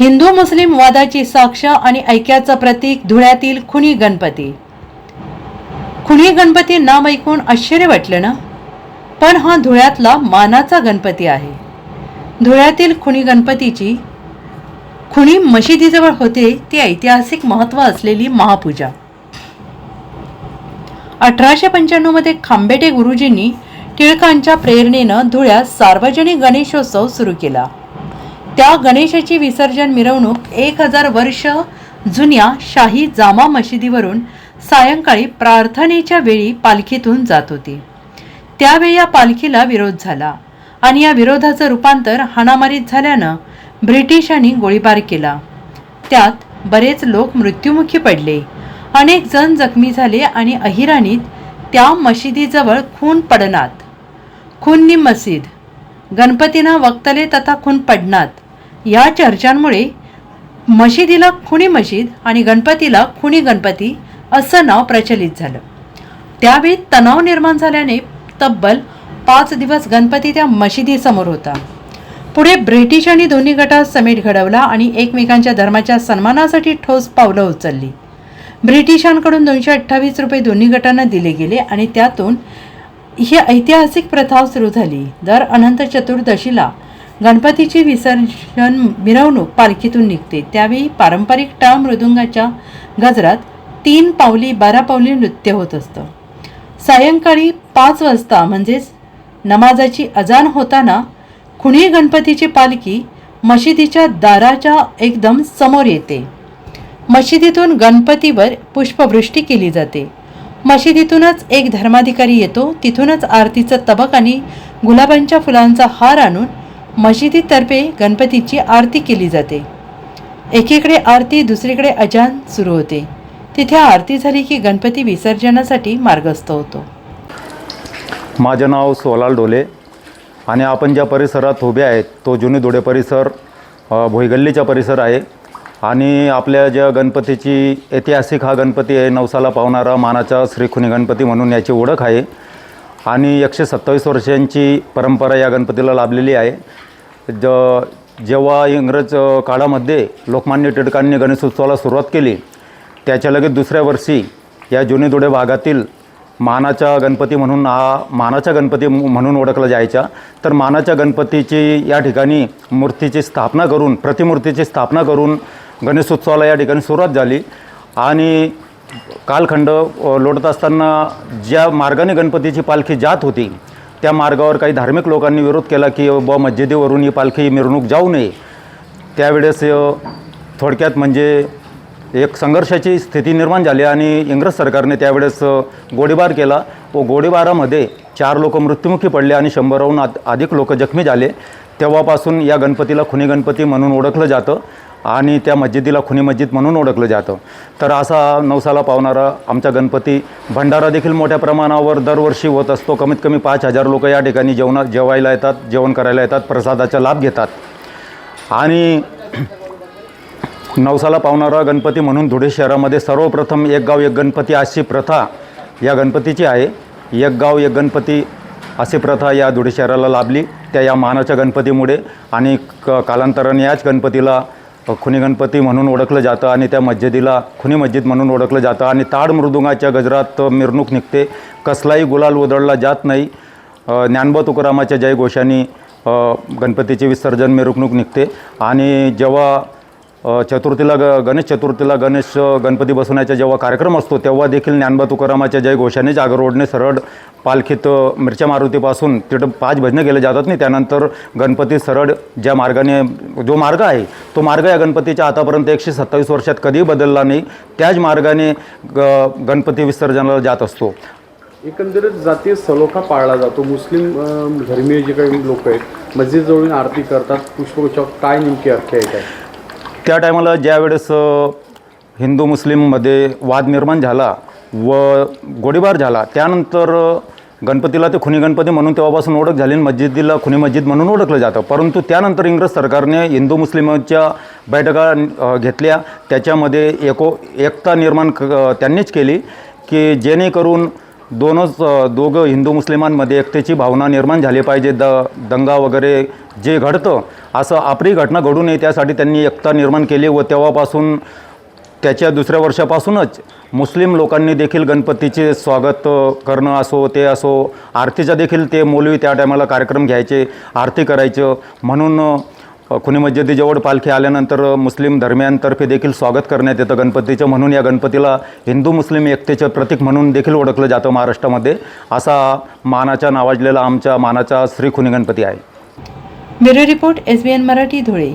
हिंदू मुस्लिम वादाची साक्ष आणि ऐक्याचं प्रतीक धुळ्यातील खुनी गणपती. खुनी गणपती नाम ऐकून आश्चर्य वाटलं ना? पण हा धुळ्यातला मानाचा गणपती आहे. धुळ्यातील खुनी गणपतीची खुणी मशिदीजवळ होते ती ऐतिहासिक महत्त्व असलेली महापूजा. अठराशे पंच्याण्णवमध्ये खांबेटे गुरुजींनी टिळकांच्या प्रेरणेनं धुळ्यात सार्वजनिक गणेशोत्सव सुरू केला. त्या गणेशाची विसर्जन मिरवणूक एक हजार वर्ष जुन्या शाही जामा मशिदीवरून सायंकाळी प्रार्थनेच्या वेळी पालखीतून जात होती. त्यावेळी या पालखीला विरोध झाला आणि या विरोधाचं रूपांतर हाणामारीत झाल्यानं ब्रिटिशांनी गोळीबार केला. त्यात बरेच लोक मृत्युमुखी पडले. अनेक जण जखमी झाले आणि अहिराणीत त्या मशिदीजवळ खून पडनात. खूननी मसीद गणपतीना वक्तले तथा खून पडनात. या चर्चांमुळे मशिदीला खुणी मशीद आणि गणपतीला खुणी गणपती असं नाव प्रचलित झालं. त्यावेळी तणाव निर्माण झाल्याने तब्बल पाच दिवस गणपती त्या मशिदीसमोर होता. पुढे ब्रिटिशांनी दोन्ही गटात समेट घडवला आणि एकमेकांच्या धर्माच्या सन्मानासाठी ठोस पावलं उचलली. ब्रिटिशांकडून दोनशे अठ्ठावीस रुपये दोन्ही गटांना दिले गेले आणि त्यातून ही ऐतिहासिक प्रथा सुरू झाली. दर अनंत चतुर्दशीला गणपतीची विसर्जन मिरवणूक पालखीतून निघते. त्यावेळी पारंपरिक टाळ मृदुंगाच्या गजरात तीन पावली बारा पावली नृत्य होत असतं. सायंकाळी पाच वाजता म्हणजेच नमाजाची अजान होताना खुणी गणपतीची पालखी मशिदीच्या दाराच्या एकदम समोर येते. मशिदीतून गणपतीवर पुष्पवृष्टी केली जाते. मशिदीतूनच एक धर्माधिकारी येतो तिथूनच आरतीचं तबक आणि गुलाबांच्या फुलांचा हार आणून मशिदीतर्फे गणपतीची आरती केली जाते. एकीकडे आरती दुसरीकडे अजान सुरू होते. तिथे आरती झाली की गणपती विसर्जनासाठी मार्गस्थ होतो. माझं नाव सोलाल डोले आणि आपण ज्या परिसरात उभे आहेत तो जुनी धुळे परिसर भोईगल्लीचा परिसर आहे. आणि आपल्या ज्या गणपतीची ऐतिहासिक हा गणपती आहे नवसाला पावणारा मानाचा श्रीखुनी गणपती म्हणून याची ओळख आहे. आणि एकशे सत्तावीस वर्षांची परंपरा या गणपतीला लाभलेली आहे. ज जेव्हा इंग्रज काळामध्ये लोकमान्य टिळकांनी गणेशोत्सवाला सुरुवात केली त्याच्या लगेच दुसऱ्या वर्षी या जुने धुळे भागातील मानाचा गणपती म्हणून हा मानाचा गणपती म्हणून ओळखला जायचा. तर मानाच्या गणपतीची या ठिकाणी मूर्तीची स्थापना करून प्रतिमूर्तीची स्थापना करून गणेशोत्सवाला या ठिकाणी सुरुवात झाली. आणि कालखंड लोटत असताना ज्या मार्गाने गणपतीची पालखी जात होती त्या मार्गावर काही धार्मिक लोकांनी विरोध केला की ब मस्जिदीवरून ही पालखी मिरवणूक जाऊ नये. त्यावेळेस थोडक्यात म्हणजे एक संघर्षाची स्थिती निर्माण झाली आणि इंग्रज सरकारने त्यावेळेस गोळीबार केला. व गोळीबारामध्ये चार लोक मृत्युमुखी पडले आणि शंभराहून अधिक लोक जखमी झाले. तेव्हापासून या गणपतीला खुनी गणपती म्हणून ओळखलं जातं. आणि त्या मस्जिदीला खुनी मस्जिद म्हणून ओळखलं जातं. तर असा नवसाला पावणारा आमचा गणपती भंडारा देखील मोठ्या प्रमाणावर दरवर्षी होत असतो. कमीत कमी पाच हजार लोक या ठिकाणी जेवणा जेवायला येतात जेवण करायला येतात प्रसादाचा लाभ घेतात. आणि नवसाला पावणारा गणपती म्हणून धुळे शहरामध्ये सर्वप्रथम एक गाव एक गणपती अशी प्रथा या गणपतीची आहे. एक गाव एक गणपती अशी प्रथा या धुळे शहराला लाभली. त्या या मानाच्या गणपतीमुळे आणि क कालांतराने याच गणपतीला खुनी गणपती म्हणून ओळखलं जातं आणि त्या मस्जिदीला खुनी मस्जिद म्हणून ओळखलं जातं. आणि ताड मृदुंगाच्या गजरात मिरवणूक निघते. कसलाही गुलाल उधळला जात नाही. ज्ञानबा तुकारामाच्या जयघोषाने गणपतीचे विसर्जन मिरवणूक निघते. आणि जेव्हा चतुर्थीला ग गणेश चतुर्थीला गणेश गणपती बसवण्याचा जेव्हा कार्यक्रम असतो तेव्हा देखील ज्ञानबा तुकारामाच्या जय घोषाने रोडने सरळ पालखीत मिरच्या मारुतीपासून तिथं पाच भजनं केले जातात नाही. त्यानंतर गणपती सरळ ज्या मार्गाने जो मार्ग आहे तो मार्ग या गणपतीच्या आतापर्यंत एकशे सत्तावीस वर्षात कधीही बदलला नाही. त्याच मार्गाने ग गणपती विसर्जनाला जात असतो. एकंदरीत जातीय सलोखा पाळला जातो. मुस्लिम धर्मीय जे काही लोक आहेत मस्जिद जवळून आरती करतात पुष्पगुच्छ काय नेमकी अर्थ आहे त्या टायमाला ज्यावेळेस हिंदू मुस्लिममध्ये वाद निर्माण झाला व गोळीबार झाला त्यानंतर गणपतीला ते खुनी गणपती म्हणून तेव्हापासून ओळख झाली मस्जिदीला खुनी मस्जिद म्हणून ओळखलं जातं. परंतु त्यानंतर इंग्रज सरकारने हिंदू मुस्लिमच्या बैठका घेतल्या. त्याच्यामध्ये एको एकता निर्माण क त्यांनीच केली की जेणेकरून दोनच दोघं हिंदू मुस्लिमांमध्ये एकतेची भावना निर्माण झाली पाहिजे द दंगा वगैरे जे घडतं असं आपली घटना घडू नये त्यासाठी त्यांनी एकता निर्माण केली व तेव्हापासून त्याच्या दुसऱ्या वर्षापासूनच मुस्लिम लोकांनी देखील गणपतीचे स्वागत करणं असो ते असो आरतीचा देखील ते मौलवी त्या टायमाला कार्यक्रम घ्यायचे आरती करायचं. म्हणून खुनी मस्जिदीजवळ पालखी आल्यानंतर मुस्लिम धर्मियांतर्फे देखील स्वागत करण्यात येतं गणपतीचं. म्हणून या गणपतीला हिंदू मुस्लिम एकतेचं प्रतीक म्हणून देखील ओळखलं जातं महाराष्ट्रामध्ये. असा मानाच्या नावाजलेला आमच्या मानाचा श्री खुनी गणपती आहे. Bureau report S B N Marathi Dhule.